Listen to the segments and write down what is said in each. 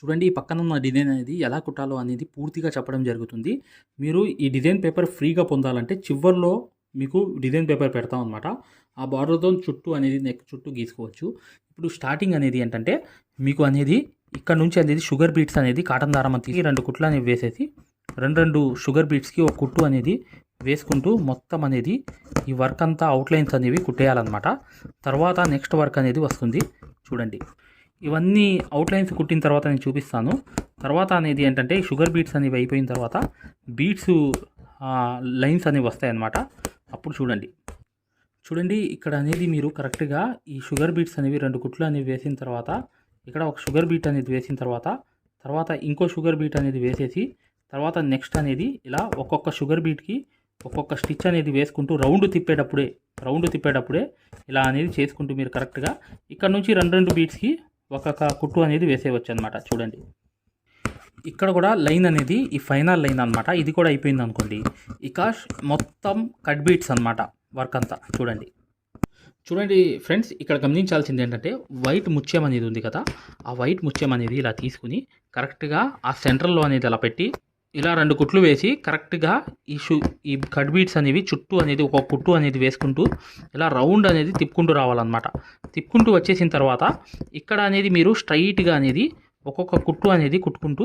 చూడండి ఈ పక్కన ఉన్న డిజైన్ అనేది ఎలా కుట్టాలో అనేది పూర్తిగా చెప్పడం జరుగుతుంది. మీరు ఈ డిజైన్ పేపర్ ఫ్రీగా పొందాలంటే చివర్లో మీకు డిజైన్ పేపర్ పెడతాం అనమాట ఆ బార్డర్తో చుట్టూ అనేది నెక్ చుట్టూ గీసుకోవచ్చు. ఇప్పుడు స్టార్టింగ్ అనేది ఏంటంటే మీకు అనేది ఇక్కడ నుంచి అనేది షుగర్ బీట్స్ అనేది కాటన్ దారం తీసి రెండు కుట్లు అనేవి వేసేసి రెండు రెండు షుగర్ బీట్స్కి ఒక కుట్టు అనేది వేసుకుంటూ మొత్తం అనేది ఈ వర్క్ అంతా అవుట్లైన్స్ అనేవి కుట్టేయాలన్నమాట. తర్వాత నెక్స్ట్ వర్క్ అనేది వస్తుంది. చూడండి. ఇవన్నీ అవుట్లైన్స్ కుట్టిన తర్వాత నేను చూపిస్తాను. తర్వాత అనేది ఏంటంటే షుగర్ బీట్స్ అనేవి అయిపోయిన తర్వాత బీట్స్ లైన్స్ అనేవి వస్తాయి అన్నమాట అప్పుడు చూడండి. చూడండి ఇక్కడ అనేది మీరు కరెక్ట్గా ఈ షుగర్ బీట్స్ అనేవి రెండు కుట్లు అనేవి వేసిన తర్వాత ఇక్కడ ఒక షుగర్ బీట్ అనేది వేసిన తర్వాత తర్వాత ఇంకో షుగర్ బీట్ అనేది వేసేసి తర్వాత నెక్స్ట్ అనేది ఇలా ఒక్కొక్క షుగర్ బీట్కి ఒక్కొక్క స్టిచ్ అనేది వేసుకుంటూ రౌండ్ తిప్పేటప్పుడే రౌండ్ తిప్పేటప్పుడే ఇలా అనేది చేసుకుంటూ మీరు కరెక్ట్గా ఇక్కడ నుంచి రెండు రెండు బీట్స్కి ఒక కుట్టు అనేది వేసేయవచ్చు అనమాట చూడండి. ఇక్కడ కూడా లైన్ అనేది ఈ ఫైనల్ లైన్ అనమాట ఇది కూడా అయిపోయింది అనుకోండి. ఇక మొత్తం కట్ బీట్స్ అనమాట వర్క్ అంతా చూడండి. చూడండి ఫ్రెండ్స్ ఇక్కడ గమనించాల్సింది ఏంటంటే వైట్ ముత్యం అనేది ఉంది కదా ఆ వైట్ ముత్యం అనేది ఇలా తీసుకుని కరెక్ట్గా ఆ సెంటర్లో అనేది అలా పెట్టి ఇలా రెండు కుట్లు వేసి కరెక్ట్గా ఈ షూ ఈ కట్ బీట్స్ అనేవి చుట్టూ అనేది ఒక కుట్టు అనేది వేసుకుంటూ ఇలా రౌండ్ అనేది తిప్పుకుంటూ రావాలన్నమాట. తిప్పుకుంటూ వచ్చేసిన తర్వాత ఇక్కడ అనేది మీరు స్ట్రైట్గా అనేది ఒక్కొక్క కుట్టు అనేది కుట్టుకుంటూ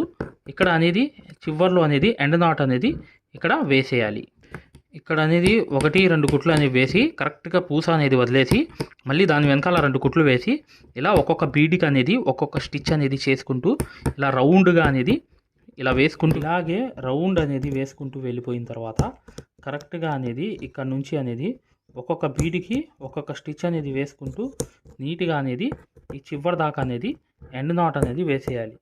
ఇక్కడ అనేది చివర్లో అనేది ఎండ్ నాట్ అనేది ఇక్కడ వేసేయాలి. ఇక్కడ అనేది ఒకటి రెండు కుట్లు అనేవి వేసి కరెక్ట్గా పూస అనేది వదిలేసి మళ్ళీ దాని వెనకాల రెండు కుట్లు వేసి ఇలా ఒక్కొక్క బీడికి అనేది ఒక్కొక్క స్టిచ్ అనేది చేసుకుంటూ ఇలా రౌండ్గా అనేది ఇలా వేసుకుంటూ ఇలాగే రౌండ్ అనేది వేసుకుంటూ వెళ్ళిపోయిన తర్వాత కరెక్ట్గా అనేది ఇక్కడ నుంచి అనేది ఒక్కొక్క బీడికి ఒక్కొక్క స్టిచ్ అనేది వేసుకుంటూ నీట్గా అనేది ఈ చివరి దాకా అనేది ఎండ్ నాట్ అనేది వేసేయాలి.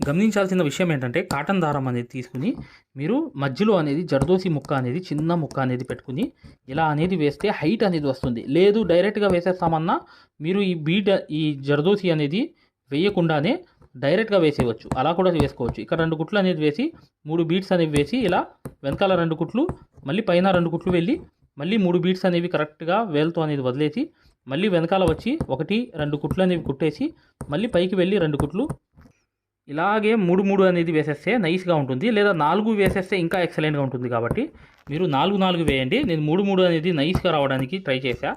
గమనించాల్సిన విషయం ఏంటంటే కాటన్ దారం అనేది తీసుకుని మీరు మధ్యలో అనేది జర్దోసి ముక్క అనేది చిన్న ముక్క అనేది పెట్టుకుని ఇలా అనేది వేస్తే హైట్ అనేది వస్తుంది. లేదు డైరెక్ట్గా వేసేస్తామన్నా మీరు ఈ బీడ్ ఈ జర్దోసి అనేది వేయకుండానే డైరెక్ట్గా వేసేయవచ్చు. అలా కూడా వేసుకోవచ్చు. ఇక్కడ రెండు కుట్లు అనేది వేసి మూడు బీట్స్ అనేవి వేసి ఇలా వెనకాల రెండు కుట్లు మళ్ళీ పైన రెండు కుట్లు వెళ్ళి మళ్ళీ మూడు బీట్స్ అనేవి కరెక్ట్గా వేలుతో అనేది వదిలేసి మళ్ళీ వెనకాల వచ్చి ఒకటి రెండు కుట్లు అనేవి కుట్టేసి మళ్ళీ పైకి వెళ్ళి రెండు కుట్లు. ఇలాగే మూడు మూడు అనేది వేసేస్తే నైస్గా ఉంటుంది. లేదా నాలుగు వేసేస్తే ఇంకా ఎక్సలెంట్గా ఉంటుంది కాబట్టి మీరు నాలుగు నాలుగు వేయండి. నేను మూడు మూడు అనేది నైస్గా రావడానికి ట్రై చేశాను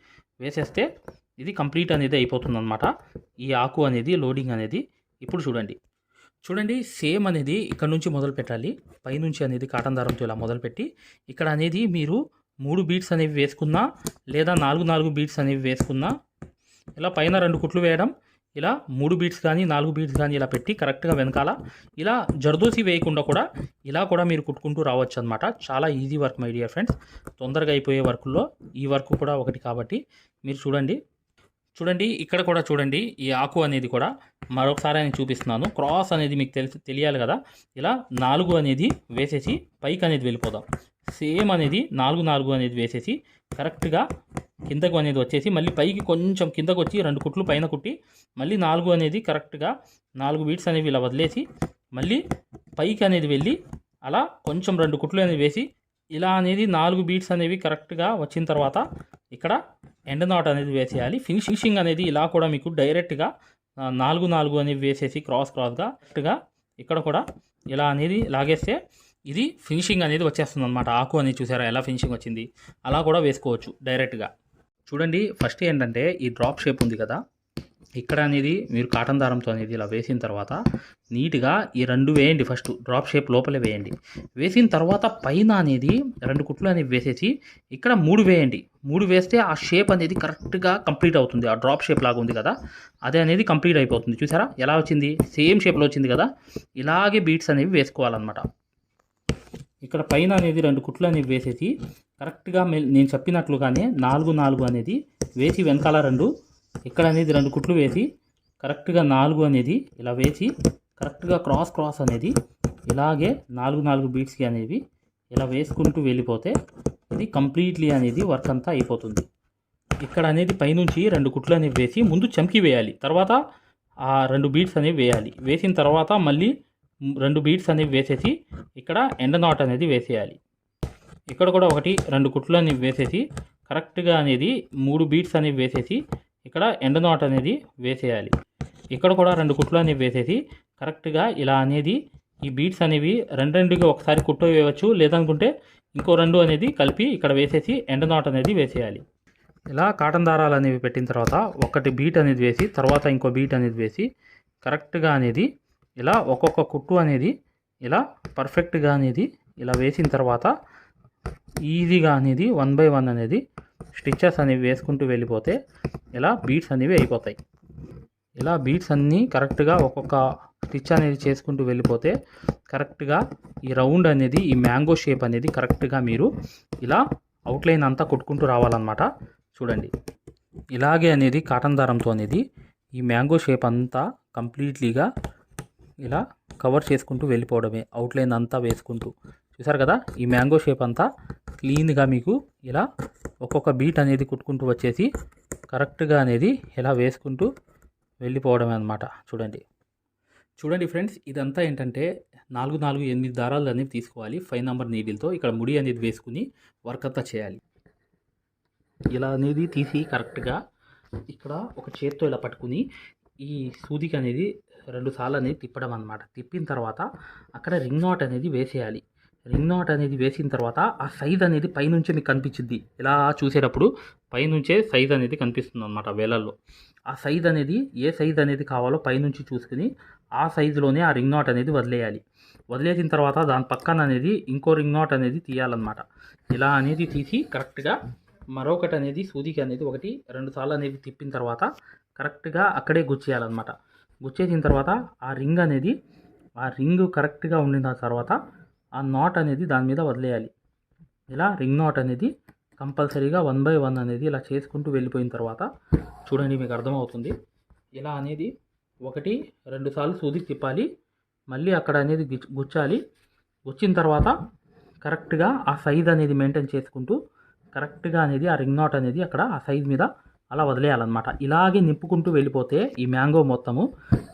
వేసేస్తే ఇది కంప్లీట్ అనేది అయిపోతుంది అనమాట ఈ ఆకు అనేది లోడింగ్ అనేది ఇప్పుడు చూడండి. చూడండి సేమ్ అనేది ఇక్కడ నుంచి మొదలు పెట్టాలి. పైనుంచి అనేది కాటన్ దారంతో ఇలా మొదలుపెట్టి ఇక్కడ అనేది మీరు మూడు బీట్స్ అనేవి వేసుకున్నా లేదా నాలుగు నాలుగు బీట్స్ అనేవి వేసుకున్నా ఇలా పైన రెండు కుట్లు వేయడం ఇలా మూడు బీట్స్ కానీ నాలుగు బీట్స్ కానీ ఇలా పెట్టి కరెక్ట్గా వెనకాల ఇలా జర్దోసి వేయకుండా కూడా ఇలా కూడా మీరు కుట్టుకుంటూ రావచ్చు అనమాట చాలా easy work my dear friends. తొందరగా అయిపోయే వర్క్లో ఈ వర్క్ కూడా ఒకటి కాబట్టి మీరు చూడండి. చూడండి ఇక్కడ కూడా చూడండి ఈ ఆకు అనేది కూడా మరొకసారి నేను చూపిస్తున్నాను. క్రాస్ అనేది మీకు తెలిసి తెలియాలి కదా. ఇలా నాలుగు అనేది వేసేసి పైకి అనేది వెళ్ళిపోదాం. సేమ్ అనేది నాలుగు నాలుగు అనేది వేసేసి కరెక్ట్గా కిందకు అనేది వచ్చేసి మళ్ళీ పైకి కొంచెం కిందకు వచ్చి రెండు కుట్లు పైన కుట్టి మళ్ళీ నాలుగు అనేది కరెక్ట్గా నాలుగు బీట్స్ అనేవి ఇలా వదిలేసి మళ్ళీ పైకి అనేది వెళ్ళి అలా కొంచెం రెండు కుట్లు అనేది వేసి ఇలా అనేది నాలుగు బీట్స్ అనేవి కరెక్ట్గా వచ్చిన తర్వాత ఇక్కడ ఎండ్ నాట్ అనేది వేసేయాలి. ఫినిషింగ్ అనేది ఇలా కూడా మీకు డైరెక్ట్గా నాలుగు నాలుగు అనేవి వేసేసి క్రాస్ క్రాస్గా కరెక్ట్గా ఇక్కడ కూడా ఇలా అనేది లాగేస్తే ఇది ఫినిషింగ్ అనేది వచ్చేస్తుంది అనమాట ఆకు అనేది చూసారా ఎలా ఫినిషింగ్ వచ్చింది? అలా కూడా వేసుకోవచ్చు డైరెక్ట్గా. చూడండి ఫస్ట్ ఏంటంటే ఈ డ్రాప్ షేప్ ఉంది కదా ఇక్కడ అనేది మీరు కాటన్ దారంతో అనేది ఇలా వేసిన తర్వాత నీట్గా ఈ రెండు వేయండి ఫస్ట్ డ్రాప్ షేప్ లోపలే వేయండి. వేసిన తర్వాత పైన అనేది రెండు కుట్లు అనేవి వేసేసి ఇక్కడ మూడు వేయండి. మూడు వేస్తే ఆ షేప్ అనేది కరెక్ట్గా కంప్లీట్ అవుతుంది. ఆ డ్రాప్ షేప్ లాగా ఉంది కదా అదే అనేది కంప్లీట్ అయిపోతుంది. చూసారా? ఎలా వచ్చింది? సేమ్ షేప్లో వచ్చింది కదా ఇలాగే బీట్స్ అనేవి వేసుకోవాలన్నమాట. ఇక్కడ పైన అనేది రెండు కుట్లు అనేవి వేసేసి కరెక్ట్గా నేను చెప్పినట్లుగానే నాలుగు నాలుగు అనేది వేసి వెనకాల రెండు ఇక్కడ అనేది రెండు కుట్లు వేసి కరెక్ట్గా నాలుగు అనేది ఇలా వేసి కరెక్ట్గా క్రాస్ క్రాస్ అనేది ఇలాగే నాలుగు నాలుగు బీట్స్కి అనేవి ఇలా వేసుకుంటూ వెళ్ళిపోతే ఇది కంప్లీట్లీ అనేది వర్క్ అంతా అయిపోతుంది. ఇక్కడ అనేది పైనుంచి రెండు కుట్లు అనేవి వేసి ముందు చమ్కి వేయాలి. తర్వాత ఆ రెండు బీట్స్ అనేవి వేయాలి. వేసిన తర్వాత మళ్ళీ రెండు బీట్స్ అనేవి వేసేసి ఇక్కడ ఎండ నాట్ అనేది వేసేయాలి. ఇక్కడ కూడా ఒకటి రెండు కుట్లు అనేవి వేసేసి కరెక్ట్గా అనేది మూడు బీట్స్ అనేవి వేసేసి ఇక్కడ ఎండ్ నాట్ అనేది వేసేయాలి. ఇక్కడ కూడా రెండు కుట్లు అనేవి వేసేసి కరెక్ట్గా ఇలా అనేది ఈ బీట్స్ అనేవి రెండు రెండుకి ఒకసారి కుట్టు వేయవచ్చు. లేదనుకుంటే ఇంకో రెండు అనేది కలిపి ఇక్కడ వేసేసి ఎండ్ నాట్ అనేది వేసేయాలి. ఇలా కాటన్ దారాలు అనేవి పెట్టిన తర్వాత ఒకటి బీట్ అనేది వేసి తర్వాత ఇంకో బీట్ అనేది వేసి కరెక్ట్గా అనేది ఇలా ఒక్కొక్క కుట్టు అనేది ఇలా పర్ఫెక్ట్గా అనేది ఇలా వేసిన తర్వాత ఈజీగా అనేది వన్ బై వన్ అనేది స్టిచ్చెస్ అనేవి వేసుకుంటూ వెళ్ళిపోతే ఇలా బీట్స్ అనేవి అయిపోతాయి. ఇలా బీట్స్ అన్నీ కరెక్ట్గా ఒక్కొక్క స్టిచ్ అనేది చేసుకుంటూ వెళ్ళిపోతే కరెక్ట్గా ఈ రౌండ్ అనేది ఈ మ్యాంగో షేప్ అనేది కరెక్ట్గా మీరు ఇలా అవుట్లైన్ అంతా కొట్టుకుంటూ రావాలన్నమాట. చూడండి. ఇలాగే అనేది కాటన్ దారంతో అనేది ఈ మ్యాంగో షేప్ అంతా కంప్లీట్లీగా ఇలా కవర్ చేసుకుంటూ వెళ్ళిపోవడమే. అవుట్లైన్ అంతా వేసుకుంటూ. చూసారు కదా? ఈ మ్యాంగో షేప్ అంతా క్లీన్గా మీకు ఇలా ఒక్కొక్క బీట్ అనేది కుట్టుకుంటూ వచ్చేసి కరెక్ట్గా అనేది ఇలా వేసుకుంటూ వెళ్ళిపోవడమే అనమాట చూడండి. చూడండి ఫ్రెండ్స్ ఇదంతా ఏంటంటే నాలుగు నాలుగు ఎనిమిది దారాలు అనేవి తీసుకోవాలి. ఫైవ్ నెంబర్ నీడిల్తో ఇక్కడ ముడి అనేది వేసుకుని వర్క్ అంతా చేయాలి. ఇలా అనేది తీసి కరెక్ట్గా ఇక్కడ ఒక చేత్తో ఇలా పట్టుకుని ఈ సూదికి అనేది రెండు సార్లు అనేది తిప్పడం అనమాట తిప్పిన తర్వాత అక్కడ రింగ్ నాట్ అనేది వేసేయాలి. రింగ్ నాట్ అనేది వేసిన తర్వాత ఆ సైజ్ అనేది పైనుంచి మీకు కనిపించింది ఇలా చూసేటప్పుడు పైనుంచే సైజ్ అనేది కనిపిస్తుంది అనమాట వేలల్లో. ఆ సైజ్ అనేది ఏ సైజ్ అనేది కావాలో పైనుంచి చూసుకుని ఆ సైజులోనే ఆ రింగ్ నాట్ అనేది వదిలేయాలి. వదిలేసిన తర్వాత దాని పక్కన అనేది ఇంకో రింగ్ నాట్ అనేది తీయాలన్నమాట. ఇలా అనేది తీసి కరెక్ట్గా మరొకటి అనేది సూదికి అనేది ఒకటి రెండు సార్లు అనేది తిప్పిన తర్వాత కరెక్ట్గా అక్కడే గుచ్చేయాలన్నమాట. గుచ్చేసిన తర్వాత ఆ రింగ్ అనేది ఆ రింగ్ కరెక్ట్గా ఉండిన తర్వాత ఆ నాట్ అనేది దాని మీద వదిలేయాలి. ఇలా రింగ్ నాట్ అనేది కంపల్సరీగా వన్ బై వన్ అనేది ఇలా చేసుకుంటూ వెళ్ళిపోయిన తర్వాత చూడండి మీకు అర్థమవుతుంది. ఇలా అనేది ఒకటి రెండు సార్లు సూది తిప్పాలి. మళ్ళీ అక్కడ అనేది గుచ్చాలి. గుచ్చిన తర్వాత కరెక్ట్గా ఆ సైజ్ అనేది మెయింటైన్ చేసుకుంటూ కరెక్ట్గా అనేది ఆ రింగ్ నాట్ అనేది అక్కడ ఆ సైజ్ మీద అలా వదిలేయాలన్నమాట. ఇలాగే నింపుకుంటూ వెళ్ళిపోతే ఈ మ్యాంగో మొత్తము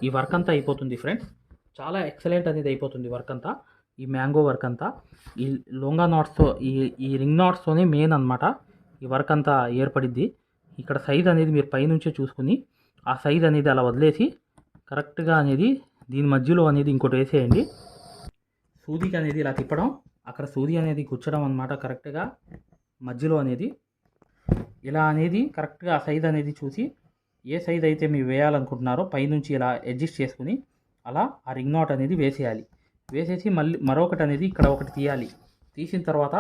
ఈ వర్క్ అంతా అయిపోతుంది ఫ్రెండ్స్. చాలా ఎక్సలెంట్ అనేది అయిపోతుంది వర్క్ అంతా. ఈ మ్యాంగో వర్క్ అంతా. ఈ లొంగా నాట్స్తో ఈ ఈ రింగ్ నాట్స్తోనే మెయిన్ అనమాట ఈ వర్క్ అంతా ఏర్పడిద్ది. ఇక్కడ సైజ్ అనేది మీరు పైనుంచే చూసుకుని ఆ సైజ్ అనేది అలా వదిలేసి కరెక్ట్గా అనేది దీని మధ్యలో అనేది ఇంకోటి వేసేయండి. సూదికి అనేది ఇలా తిప్పడం అక్కడ సూది అనేది కూర్చడం అనమాట కరెక్ట్గా మధ్యలో అనేది. ఇలా అనేది కరెక్ట్గా ఆ సైజ్ అనేది చూసి ఏ సైజ్ అయితే మీరు వేయాలనుకుంటున్నారో పైనుంచి ఇలా అడ్జస్ట్ చేసుకుని అలా ఆ రింగ్ నాట్ అనేది వేసేయాలి. వేసేసి మళ్ళీ మరొకటి అనేది ఇక్కడ ఒకటి తీయాలి. తీసిన తర్వాత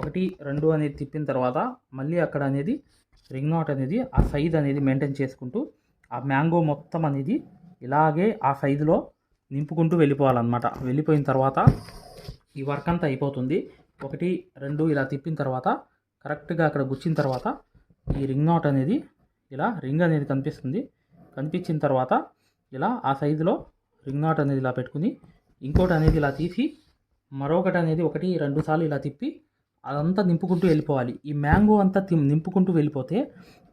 ఒకటి రెండు అనేది తిప్పిన తర్వాత మళ్ళీ అక్కడ అనేది రింగ్ నాట్ అనేది ఆ సైజ్ అనేది మెయింటైన్ చేసుకుంటూ ఆ మ్యాంగో మొత్తం అనేది ఇలాగే ఆ సైజులో నింపుకుంటూ వెళ్ళిపోవాలన్నమాట. వెళ్ళిపోయిన తర్వాత ఈ వర్క్ అంతా అయిపోతుంది. ఒకటి రెండు ఇలా తిప్పిన తర్వాత కరెక్ట్గా అక్కడ గుచ్చిన తర్వాత ఈ రింగ్ నాట్ అనేది ఇలా రింగ్ అనేది కనిపిస్తుంది. కనిపించిన తర్వాత ఇలా ఆ సైజులో రింగ్ నాట్ అనేది ఇలా పెట్టుకుని ఇంకోటి అనేది ఇలా తీసి మరొకటి అనేది ఒకటి రెండు సార్లు ఇలా తిప్పి అదంతా నింపుకుంటూ వెళ్ళిపోవాలి. ఈ మ్యాంగో అంతా నింపుకుంటూ వెళ్ళిపోతే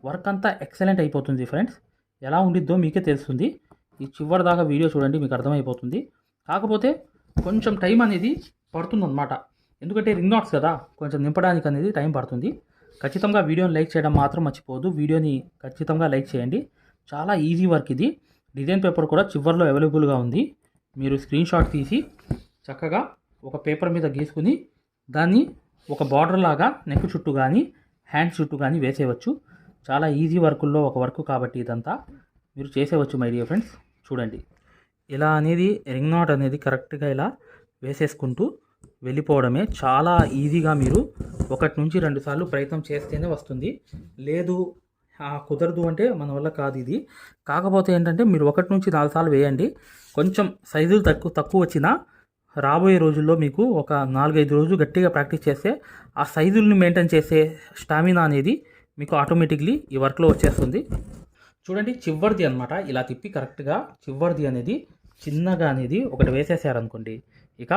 వర్క్ అంతా ఎక్సలెంట్ అయిపోతుంది ఫ్రెండ్స్. ఎలా ఉండిద్దో మీకే తెలుస్తుంది. ఈ చివరి దాకా వీడియో చూడండి మీకు అర్థమైపోతుంది. కాకపోతే కొంచెం టైం అనేది పడుతుందన్నమాట. ఎందుకంటే రింగ్ నాట్స్ కదా కొంచెం నింపడానికి అనేది టైం పడుతుంది. ఖచ్చితంగా వీడియోని లైక్ చేయడం మాత్రం మర్చిపోవద్దు. వీడియోని ఖచ్చితంగా లైక్ చేయండి. చాలా ఈజీ వర్క్ ఇది. డిజైన్ పేపర్ కూడా చివరిలో అవైలబుల్గా ఉంది. మీరు స్క్రీన్ షాట్ తీసి చక్కగా ఒక పేపర్ మీద గీసుకుని దాన్ని ఒక బార్డర్ లాగా నెక్ చుట్టూ కానీ హ్యాండ్ చుట్టూ కానీ వేసేయవచ్చు. చాలా ఈజీ వర్కుల్లో ఒక వర్క్ కాబట్టి ఇదంతా మీరు చేసేవచ్చు మై డియర్ ఫ్రెండ్స్ చూడండి. ఇలా అనేది రింగ్ నాట్ అనేది కరెక్ట్గా ఇలా వేసేసుకుంటూ వెళ్ళిపోవడమే చాలా ఈజీగా మీరు ఒకటి నుంచి రెండు సార్లు ప్రయత్నం చేస్తేనే వస్తుంది. లేదు కుదరదు అంటే మన వల్ల కాదు ఇది. కాకపోతే ఏంటంటే మీరు ఒకటి నుంచి నాలుగు సార్లు వేయండి. కొంచెం సైజులు తక్కువ తక్కువ వచ్చినా రాబోయే రోజుల్లో మీకు ఒక నాలుగైదు రోజులు గట్టిగా ప్రాక్టీస్ చేస్తే ఆ సైజుల్ని మెయింటైన్ చేసే స్టామినా అనేది మీకు ఆటోమేటిక్లీ ఈ వర్క్లో వచ్చేస్తుంది. చూడండి చివరిది అనమాట ఇలా తిప్పి కరెక్ట్గా చివరిది అనేది చిన్నగా అనేది ఒకటి వేసేసారనుకోండి ఇక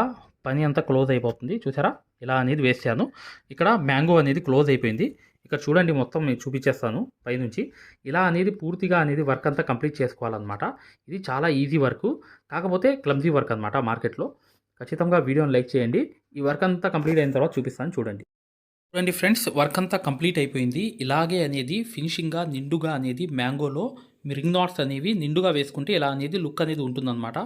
పని అంతా క్లోజ్ అయిపోతుంది. చూసారా? ఇలా అనేది వేసాను. ఇక్కడ మ్యాంగో అనేది క్లోజ్ అయిపోయింది. ఇక్కడ చూడండి మొత్తం నేను చూపించేస్తాను పైనుంచి. ఇలా అనేది పూర్తిగా అనేది వర్క్ అంతా కంప్లీట్ చేసుకోవాలన్నమాట. ఇది చాలా ఈజీ వర్క్. కాకపోతే క్లమ్జీ వర్క్ అనమాట మార్కెట్లో. ఖచ్చితంగా వీడియోని లైక్ చేయండి. ఈ వర్క్ అంతా కంప్లీట్ అయిన తర్వాత చూపిస్తాను చూడండి. చూడండి ఫ్రెండ్స్ వర్క్ అంతా కంప్లీట్ అయిపోయింది. ఇలాగే అనేది ఫినిషింగ్గా నిండుగా అనేది మ్యాంగోలో మిరింగ్ నాట్స్ అనేవి నిండుగా వేసుకుంటే ఇలా అనేది లుక్ అనేది ఉంటుందన్నమాట.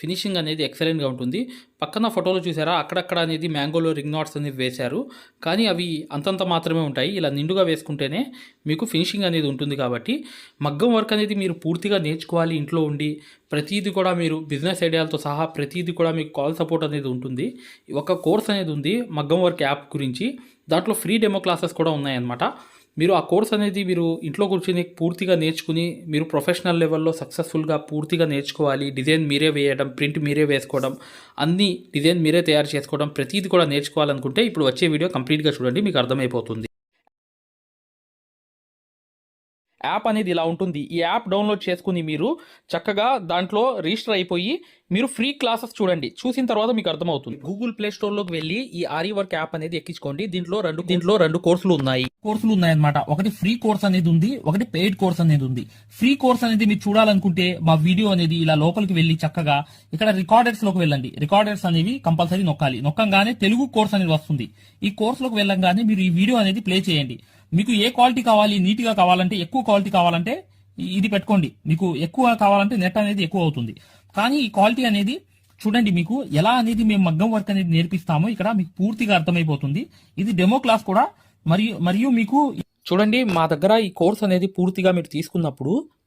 ఫినిషింగ్ అనేది ఎక్సలెంట్గా ఉంటుంది. పక్కన ఫోటోలో చూసారా? అక్కడక్కడ అనేది మ్యాంగోలో రింగ్ నాట్స్ అనేవి వేశారు. కానీ అవి అంతంత మాత్రమే ఉంటాయి. ఇలా నిండుగా వేసుకుంటేనే మీకు ఫినిషింగ్ అనేది ఉంటుంది కాబట్టి మగ్గం వర్క్ అనేది మీరు పూర్తిగా నేర్చుకోవాలి ఇంట్లో ఉండి. ప్రతిదీ కూడా మీరు బిజినెస్ ఐడియాలతో సహా ప్రతిదీ కూడా మీకు కాల్ సపోర్ట్ అనేది ఉంటుంది. ఒక కోర్స్ అనేది ఉంది మగ్గం వర్క్ యాప్ గురించి. దాంట్లో ఫ్రీ డెమో క్లాసెస్ కూడా ఉన్నాయన్నమాట. మీరు ఆ కోర్స్ అనేది మీరు ఇంట్లో కూర్చొని పూర్తిగా నేర్చుకుని మీరు ప్రొఫెషనల్ లెవెల్లో సక్సెస్ఫుల్గా పూర్తిగా నేర్చుకోవాలి. డిజైన్ మీరే వేయడం ప్రింట్ మీరే వేసుకోవడం అన్ని డిజైన్ మీరే తయారు చేసుకోవడం ప్రతిదీ కూడా నేర్చుకోవాలనుకుంటే ఇప్పుడు వచ్చే వీడియో కంప్లీట్గా చూడండి మీకు అర్థమైపోతుంది. యాప్ అనేది ఇలా ఉంటుంది. ఈ యాప్ డౌన్లోడ్ చేసుకుని మీరు చక్కగా దాంట్లో రిజిస్టర్ అయిపోయి మీరు ఫ్రీ క్లాసెస్ చూడండి. చూసిన తర్వాత మీకు అర్థమవుతుంది. గూగుల్ ప్లే స్టోర్లోకి వెళ్ళి ఈ ఆరి వర్క్ యాప్ అనేది ఎక్కించుకోండి. దీంట్లో రెండు దీంట్లో రెండు కోర్సులు ఉన్నాయి. కోర్సులు ఉన్నాయన్నమాట. ఒకటి ఫ్రీ కోర్స్ అనేది ఉంది ఒకటి పెయిడ్ కోర్స్ అనేది ఉంది. ఫ్రీ కోర్స్ అనేది మీరు చూడాలనుకుంటే మా వీడియో అనేది ఇలా లోపలికి వెళ్ళి చక్కగా ఇక్కడ రికార్డర్స్లోకి వెళ్ళండి. రికార్డర్స్ అనేవి కంపల్సరీ నొక్కాలి. నొక్కంగానే తెలుగు కోర్స్ అనేది వస్తుంది. ఈ కోర్స్లోకి వెళ్ళంగానే మీరు ఈ వీడియో అనేది ప్లే చేయండి. మీకు ఏ క్వాలిటీ కావాలి నీట్గా కావాలంటే ఎక్కువ క్వాలిటీ కావాలంటే ఇది పెట్టుకోండి. మీకు ఎక్కువ కావాలంటే నెట్ అనేది ఎక్కువ అవుతుంది. కానీ ఈ క్వాలిటీ అనేది చూడండి మీకు ఎలా అనేది మేము మగ్గం వర్క్ అనేది నేర్పిస్తామో ఇక్కడ మీకు పూర్తిగా అర్థమైపోతుంది. ఇది డెమో క్లాస్ కూడా మరియు మరియు మీకు చూడండి మా దగ్గర ఈ కోర్స్ అనేది పూర్తిగా మీరు తీసుకున్నప్పుడు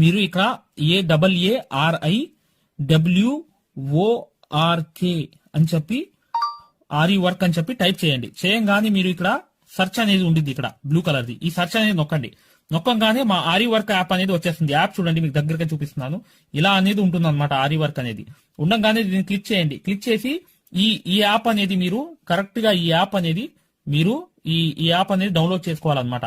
మీరు ఇక్కడ A double A R I W O R K అని చెప్పి ఆర్ఈ వర్క్ అని చెప్పి టైప్ చేయండి. చేయంగానే మీరు ఇక్కడ సెర్చ్ అనేది ఉండింది ఇక్కడ బ్లూ కలర్ ది. ఈ సెర్చ్ అనేది నొక్కండి. నొక్కంగానే మా ఆరి వర్క్ యాప్ అనేది వచ్చేస్తుంది. యాప్ చూడండి మీకు దగ్గరగా చూపిస్తున్నాను. ఇలా అనేది ఉంటుంది అనమాట ఆరి వర్క్ అనేది. ఉండగానే దీన్ని క్లిక్ చేయండి. క్లిక్ చేసి ఈ ఈ యాప్ అనేది మీరు కరెక్ట్గా ఈ యాప్ అనేది మీరు ఈ ఈ యాప్ అనేది డౌన్లోడ్ చేసుకోవాలన్నమాట.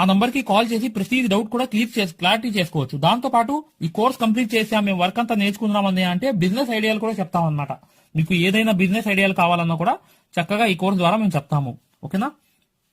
ఆ నంబర్కి కాల్ చేసి ప్రతి డౌట్ కూడా క్లియర్ చేసి క్లారిటీ చేసుకోవచ్చు. దాంతో పాటు ఈ కోర్స్ కంప్లీట్ చేసాం మేము వర్క్ అంతా నేర్చుకున్నామని అంటే బిజినెస్ ఐడియాలు కూడా చెప్తాం అనమాట మీకు ఏదైనా బిజినెస్ ఐడియాలు కావాలన్నా కూడా చక్కగా ఈ కోర్స్ ద్వారా మేము చెప్తాము. ఓకేనా?